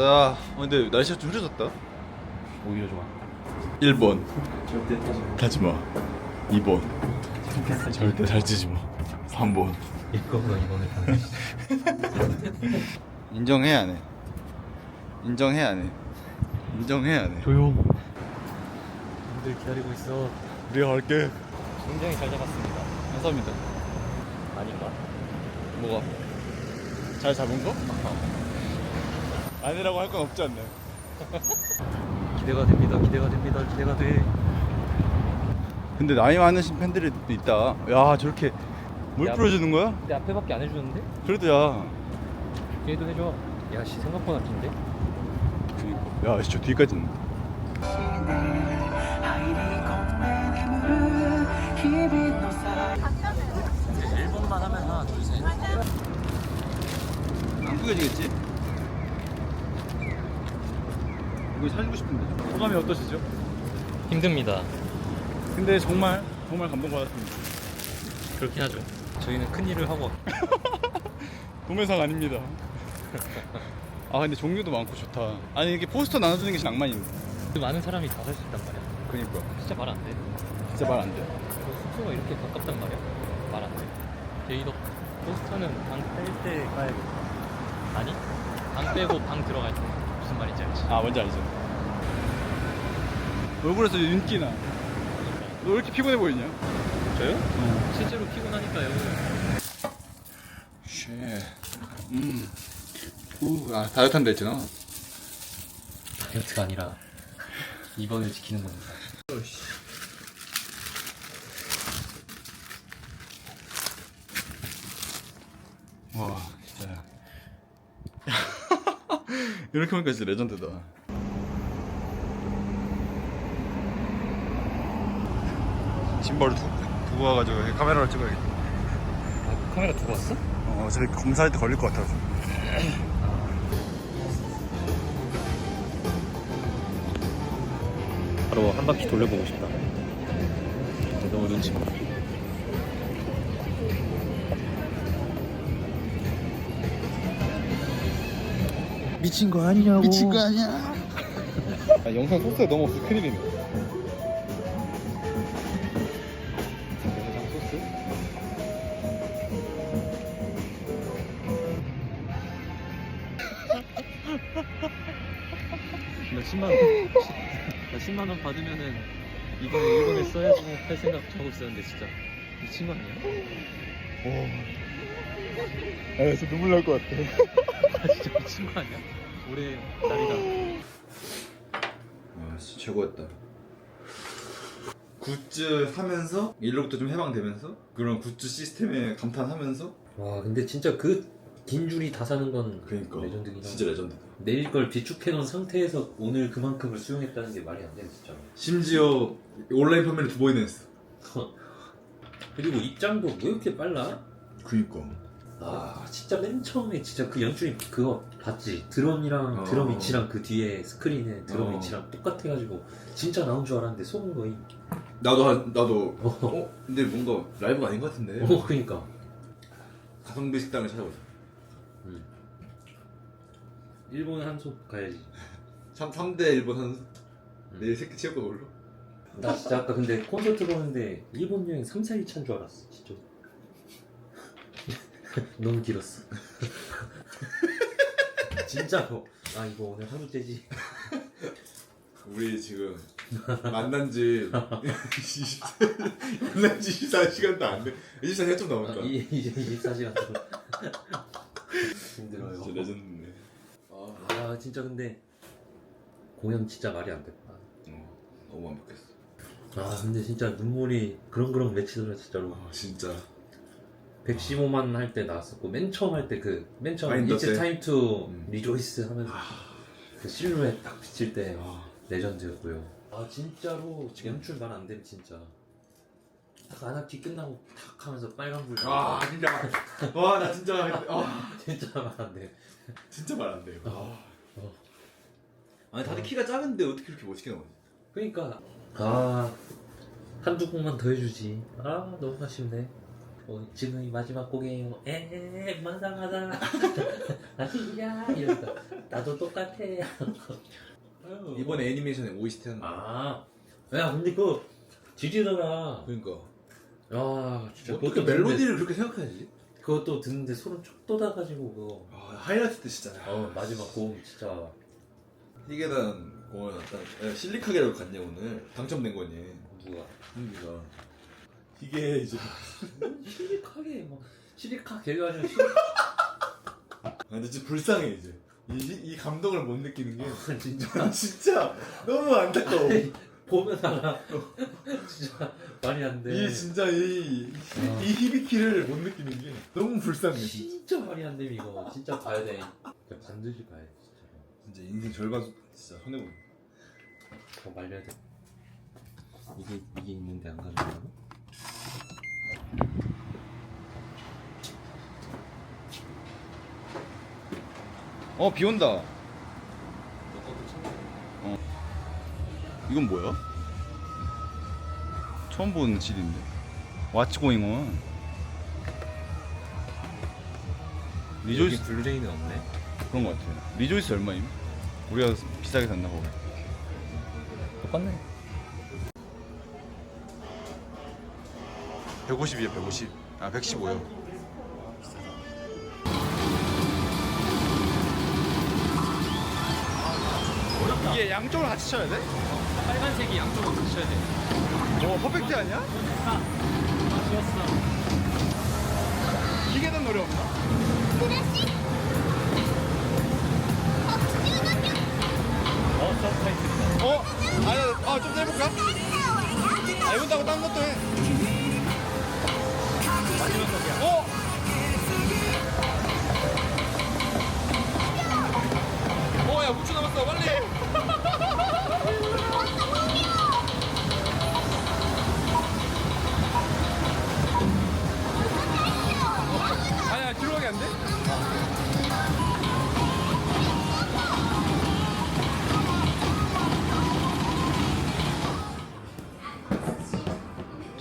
가자. 어, 근데 날씨가 좀 흐려졌다. 오히려 좋아. 1번 절대 타지 마. 타지 마. 2번 절대 살찌지 마. 3번 이거가 이번에 타는. 인정해야 안 해. 인정해야 안 해. 인정해야 안 해. 조용. 님들 기다리고 있어. 우리가 갈게. 굉장히 잘 잡았습니다. 감사합니다. 아닌가? 뭐가? 잘 잡은 거? 아니라고 할 건 없지 않나요? 기대가 됩니다. 기대가 됩니다. 기대가 돼. 근데 나이 많으신 팬들이 또 있다. 야 저렇게 물 야, 뿌려주는 거야? 내 앞에밖에 안 해주는데? 그래도 야. 뒤에도 해줘. 야, 씨 생각보다 긴데? 야, 저 뒤까지는. 이제 1번만 하면 하나, 둘, 셋. 안 구겨지겠지? 이거 살고 싶은데. 소감이 어떠시죠? 힘듭니다. 근데 정말 정말 감동받았습니다. 그렇긴 하죠. 저희는 큰 일을 하고 도매상 아닙니다. 아 근데 종류도 많고 좋다. 아니 이게 포스터 나눠주는 게 진짜. 그 많은 사람이 다 살 수 있단 말이야. 그니까 진짜 말 안 돼. 진짜 말 안 돼. 그 숙소가 이렇게 가깝단 말이야. 말 안 돼. 제이도 포스터는 방 뺄때 까야겠다. 아니? 방 빼고 방 들어갈 때 무슨 말인지 알지? 아 뭔지 알죠. 얼굴에서 윤기나. 너 왜 이렇게 피곤해 보이냐? 저요? 실제로 피곤하니까요. 쉣. 음. 우, 아 다이어트 한다 했잖아. 다이어트가 아니라 입원을 지키는 겁니다. 와 진짜. 이렇게 보니까 진짜 레전드다. 신발을 두, 두고 와가지고 카메라로 찍어야겠다. 아, 카메라 두고 왔어? 어, 저희 검사할 때 걸릴 것 같아서. 바로 한 바퀴 돌려보고 싶다. 너무 눈치 미친 거 아니냐고. 미친 거 아니야. 아, 영상 소스가 너무 없어 큰일이네. 게장 소스? 나 10만 원, 나 10만 원 받으면은 이번에 일본에 써야지 할 생각 하고 있었는데 진짜 미친 거 아니야? 오. 아, 진짜 눈물 날 것 같아. 아, 진짜 미친 거 아니야? 올해 날이다. 와, 진짜 최고였다. 굿즈 사면서 일로부터 좀 해방되면서 그런 굿즈 시스템에 감탄하면서 와 근데 진짜 그 긴 줄이 다 사는 건 그러니까 레전드긴 진짜 하다. 레전드다. 내일 걸 비축해놓은 상태에서 오늘 그만큼을 수용했다는 게 말이 안 돼 진짜. 심지어 온라인 판매를 두 번이나 했어. 그리고 입장도 왜 이렇게 빨라? 그니까. 아 진짜 맨 처음에 진짜 그 연출이 그거 봤지 드럼이랑 어. 드럼 위치랑 그 뒤에 스크린에 드럼 어. 위치랑 똑같아가지고 진짜 나온 줄 알았는데 속은 거의 나도 한- 나도 어, 어 근데 뭔가 라이브가 아닌 것 같은데. 어 그니까 가성비 식당을 찾아보자. 일본 한솥 가야지 3, 3대 일본 선수. 내일 새끼 취업도 올라. 나 진짜 아까 근데 콘서트 보는데 일본 여행 3, 4일 찬줄 알았어 진짜 너무 길었어 진짜로 아 이거 오늘 하루 째지 우리 지금 만난 지 20, 만난 지 24시간도 안 돼. 24시간 좀 아, 넘었다. 이, 이제 24시간 동안 힘들어요 진짜 레전드네. 아, 아 진짜 근데 공연 진짜 말이 안 됐다 어, 너무 완벽했어. 아 근데 진짜 눈물이 그렁그렁 맺히더라 진짜로 아, 진짜. 115만 할 때 나왔었고 맨 처음 할 때 그 맨 처음 마인더 It's 때? time to 음. rejoice 하면서 그 실루엣 딱 비칠 때 아, 레전드였고요 아 진짜로 지금 연출 말 안 되면 진짜 딱 안학기 끝나고 탁 하면서 빨간불 아 진짜. 와, 나 진짜. 아, 진짜 말 안 돼 진짜 말 안 돼요. 어. 어. 아니, 다들 키가 작은데 어떻게 이렇게 멋있게 나오지? 그러니까 아 한두 곡만 더 해주지 아 너무 아쉽네 어, 지금이 마지막 곡이에요. 에에 마다 마다 아니야 이러니까 나도 똑같아. 이번에 애니메이션에 OST 한 아, 야 근데 그 지지더라. 그러니까 아 진짜 어떻게 듣는데- 멜로디를 그렇게 생각하지? 그것도 듣는데 소름 쭉 돋아가지고 그거. 아, 하이라이트 때 진짜 어 마지막 곡 진짜. 희계단 공원 갔다 야, 실리카게로 갔냐 오늘 당첨된 거니 누가 한기가 이게 이제 시리카게 뭐 시리카 개가지고 아, 근데 진짜 불쌍해 이제 이, 이 감동을 못 느끼는 게 진짜 진짜 너무 안타까워 보면 알아. 진짜 말이 안 돼. 이 진짜 이, 이, 아. 이 희비키를 못 느끼는 게 너무 불쌍해 진짜 진짜 말이 안 돼 이거. 진짜 봐야 돼. 그냥 반드시 봐야 돼 진짜. 진짜 인생 절반 진짜 손해보네 더 말려야 돼. 이게 이게 있는데 안 가져 어 비 온다 어. 이건 뭐야? 처음 보는 실인데 왓츠 고잉 온 리조이스 블루레이는 없네. 그런 거 같아요 리조이스 얼마임? 우리가 비싸게 샀나 보네 똑같네 150이에요 150 아 115요 이게 양쪽으로 같이 쳐야 돼? 빨간색이 양쪽으로 붙여야 돼오 퍼펙트 아니야? 아쉬웠어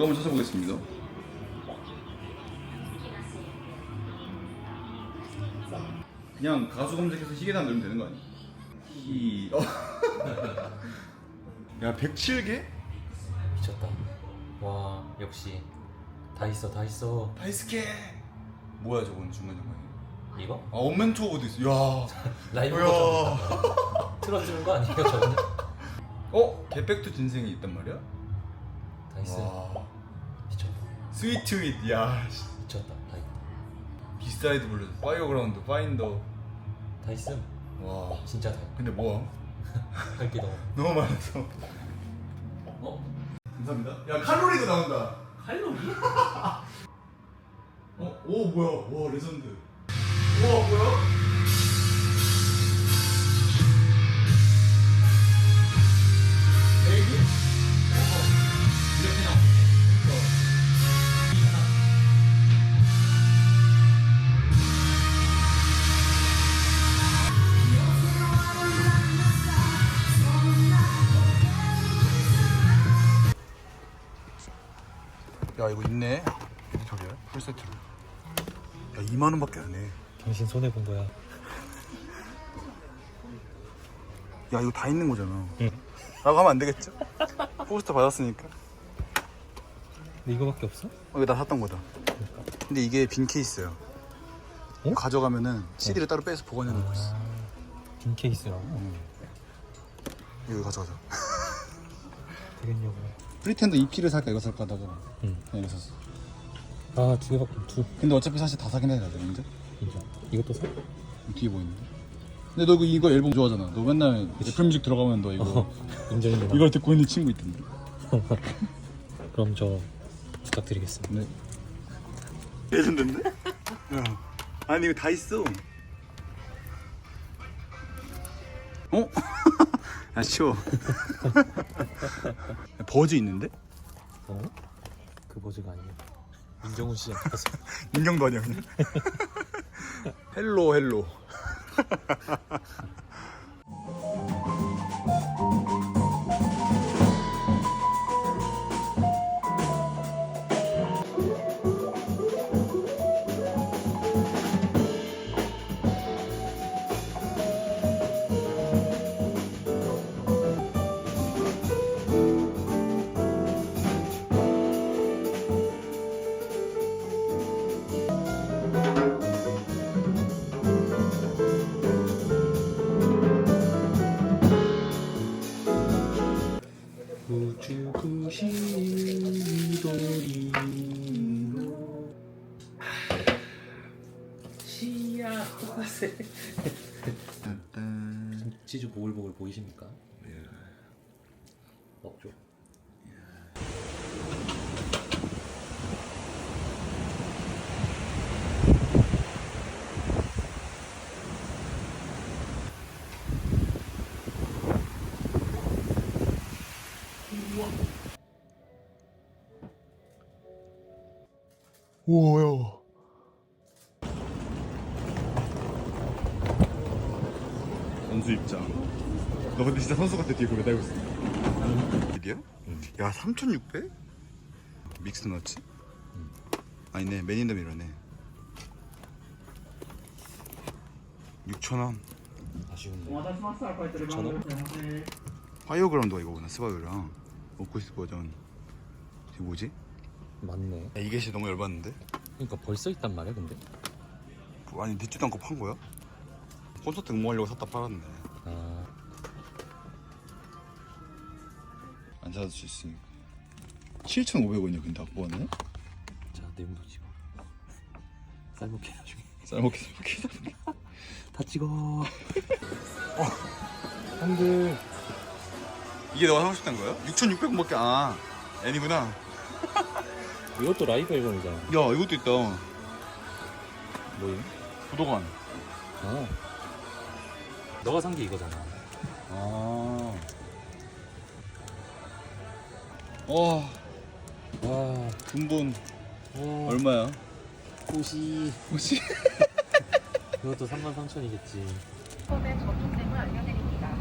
제가 한번 찾아보겠습니다. 그냥 가수 검색해서 희계단 넣으면 되는 거 아니야? 희... 어. 야 107개? 미쳤다. 와 역시 다 있어 다 있어. 다이스케 뭐야 저건 중간중간에 이거 아 원맨 투어보도 있어 야 라이브 버전 틀어주는 거 아니에요 저는? 어? 개백투 진생이 있단 말이야? 다 있어. 와. 스위트 윗, 야 씨. 미쳤다. 다 있다. 비사이드 블루즈, 파이어그라운드, 파인더 다 있음. 와 진짜 다. 근데 뭐야? 할게 너무. 너무 많아서 어? 감사합니다 야 칼로리도 나온다 칼로리? 어? 오 뭐야 와 레전드 우와 뭐야? 이거 있네. 소리야? 풀세트로. 야 2만원 밖에 안해. 당신 손해 본 거야. 야 이거 다 있는 거잖아. 응. 라고 하면 안 되겠죠? 포스터 받았으니까. 근데 이거밖에 없어? 어, 이거 나 샀던 거다. 근데 이게 빈 케이스야 어? 가져가면은 CD를 따로 빼서 보관해 놓고 있어. 빈 케이스라고? 이거 가져가자. 되겠냐고 프리텐더 EP를 살까 이거 살까 하다가 응. 그냥 이거 샀어. 아 두 개밖에 두. 근데 어차피 사실 다 사긴 해야 돼 이제. 인정 이것도 사? 뒤에 보이는데? 근데 너 이거, 이거 앨범 좋아하잖아. 너 맨날 애플 뮤직 들어가면 너 이거 어 인정 인정 이걸 듣고 있는 친구 있던데. 그럼 저 부탁드리겠습니다. 네. 레전드인데? 야 아니 이거 다 있어. 어? 야 치워. 버즈 있는데? 어? 그 버즈가 아니야 민정훈 씨 앞에서 인정도 아니야 그냥. 헬로 헬로 우와야. 선수 입장. 너 근데 진짜 선수 같아 뒤에 그거 달고 있어. 이게야? 야 3,600? 믹스 너츠? 아니네 맨인더 미러네. 6,000원. 아쉬운데. お待たせしました。こうやってレバーがございますね。 파이어그라운드가 이거구나 스바이랑 오쿠스 버전. 이게 뭐지? 맞네. 야, 이게 진짜 너무 열받는데? 그러니까 벌써 있단 말이야, 근데. 아니 듣지도 않고 판 거야? 콘서트 응모하려고 샀다 팔았네. 아, 안 사줄 수 있으니까. 7,500원이야 근데 악보네? 자, 내용도 찍어. 쌀먹해 나중에. 쌀먹기 쌀먹기. 다 찍어. 형들. 이게 너가 사고 싶단 거야? 6,600원밖에 아 애니구나. 이것도 라이브 앨범이잖아. 야 이것도 있다. 뭐임? 부도관. 어. 너가 산 게 이거잖아. 아. 와 와, 근본 와. 얼마야? 꽃이. 뭐지? 이것도 3만 3천이겠지. 법의 접촉됨을 알려드립니다.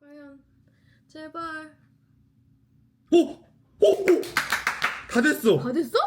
과연 제발 오! 오! 오! 다 됐어. 다 됐어?